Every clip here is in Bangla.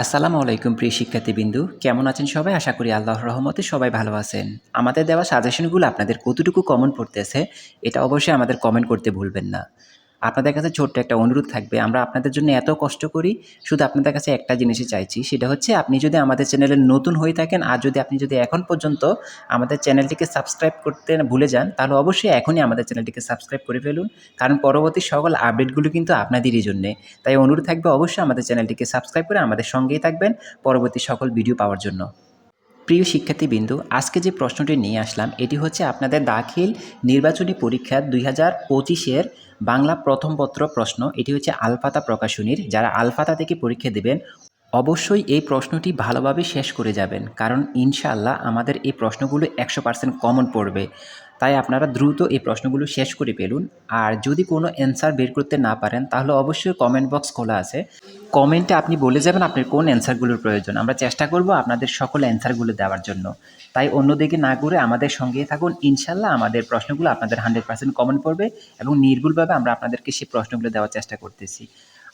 আসসালামু আলাইকুম, প্রিয় শিক্ষার্থীবৃন্দু। কেমন আছেন সবাই? আশা করি আল্লাহ রহমতে সবাই ভালো আছেন। আমাদের দেওয়া সাজেশনগুলো আপনাদের কতটুকু কমন পড়তেছে, এটা অবশ্যই আমাদের কমেন্ট করতে ভুলবেন না। আপনাদের কাছে ছোট্ট একটা অনুরোধ থাকবে। আমরা আপনাদের জন্য এত কষ্ট করি, শুধু আপনাদের কাছে একটা জিনিসই চাইছি, সেটা হচ্ছে আপনি যদি আমাদের চ্যানেলে নতুন হয়ে থাকেন, আর যদি আপনি যদি এখন পর্যন্ত আমাদের চ্যানেলটিকে সাবস্ক্রাইব করতে ভুলে যান, তাহলে অবশ্যই এখনই আমাদের চ্যানেলটিকে সাবস্ক্রাইব করে ফেলুন, কারণ পরবর্তী সকল আপডেটগুলো কিন্তু আপনাদেরই জন্যে। তাই অনুরোধ থাকবে অবশ্যই আমাদের চ্যানেলটিকে সাবস্ক্রাইব করে আমাদের সঙ্গেই থাকবেন পরবর্তী সকল ভিডিও পাওয়ার জন্য। প্রিয় শিক্ষার্থীবৃন্দু, আজকে যে প্রশ্নটি নিয়ে আসলাম, এটি হচ্ছে আপনাদের দাখিল নির্বাচনী পরীক্ষা দুই হাজার পঁচিশের বাংলা প্রথম পত্র প্রশ্ন। এটি হচ্ছে আলফাতা প্রকাশনীর। যারা আলফাতা থেকে পরীক্ষা দেবেন অবশ্যই এই প্রশ্নটি ভালোভাবে শেষ করে যাবেন, কারণ ইনশাআল্লাহ আমাদের এই প্রশ্নগুলো একশো পার্সেন্ট কমন পড়বে। তাই আপনারা দ্রুত এই প্রশ্নগুলো শেষ করে ফেলুন। আর যদি কোনো অ্যান্সার বের করতে না পারেন, তাহলে অবশ্যই কমেন্ট বক্স খোলা আছে। কমেন্টে আপনি বলে যাবেন আপনার কোন অ্যান্সারগুলোর প্রয়োজন। আমরা চেষ্টা করব আপনাদের সকল অ্যান্সারগুলো দেওয়ার জন্য। তাই অন্যদিকে না করে আমাদের সঙ্গেই থাকুন। ইনশাল্লাহ আমাদের প্রশ্নগুলো আপনাদের হান্ড্রেড পার্সেন্ট কমন পড়বে এবং নির্ভুলভাবে আমরা আপনাদেরকে সেই প্রশ্নগুলো দেওয়ার চেষ্টা করতেছি।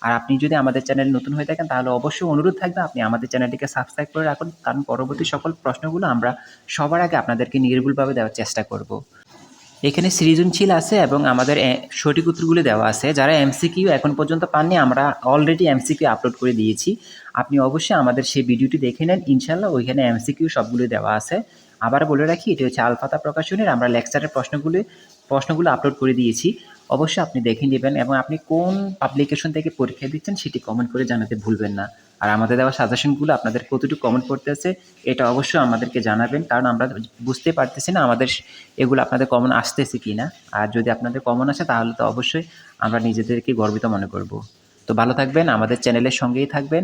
আর আপনি যদি আমাদের চ্যানেল নতুন হয়ে থাকেন, তাহলে অবশ্যই অনুরোধ থাকবে আপনি আমাদের চ্যানেলটিকে সাবস্ক্রাইব করে রাখুন। কারণ পরবর্তী সকল প্রশ্নগুলো আমরা সবার আগে আপনাদেরকে নির্ভুলভাবে দেওয়ার চেষ্টা করব। এখানে সৃজনশীল আছে এবং আমাদের সঠিক উত্তরগুলো দেওয়া আছে। যারা এমসিকিউ এখন পর্যন্ত পাননি, আমরা অলরেডি এমসিকিউ আপলোড করে দিয়েছি। আপনি অবশ্যই আমাদের সেই ভিডিওটি দেখে নেন। ইনশাল্লাহ ওইখানে এমসিকিউ সবগুলো দেওয়া আছে। আবার বলে রাখি, এটি হচ্ছে আলফাতা প্রকাশনের, আমরা লেকচারের প্রশ্নগুলো প্রশ্নগুলো আপলোড করে দিয়েছি। অবশ্যই আপনি দেখে নেবেন এবং আপনি কোন পাবলিকেশন থেকে পরীক্ষা দিচ্ছেন সেটি কমেন্ট করে জানাতে ভুলবেন না। আর আমাদের দেওয়া সাজেশনগুলো আপনাদের কতটুকু কমেন্ট করতেছে এটা অবশ্যই আমাদেরকে জানাবেন, কারণ আমরা বুঝতে পারতেছি না আমাদের এগুলো আপনাদের কমন আসতেছে কি না আর যদি আপনাদের কমন আসে, তাহলে তো অবশ্যই আমরা নিজেদেরকে গর্বিত মনে করব। তো ভালো থাকবেন, আমাদের চ্যানেলের সঙ্গেই থাকবেন,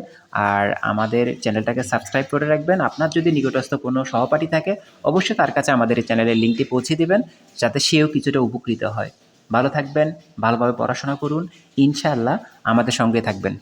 আর আমাদের চ্যানেলটাকে সাবস্ক্রাইব করে রাখবেন। আপনার যদি নিকটস্থ কোনো সহপাঠী থাকে, অবশ্যই তার কাছে আমাদের এই চ্যানেলের লিঙ্কটি পৌঁছে দিবেন, যাতে সেও কিছুটা উপকৃত হয়। ভালো থাকবেন ভালোভাবে পড়াশোনা করুন। ইনশাআল্লাহ আমাদের সঙ্গে থাকবেন।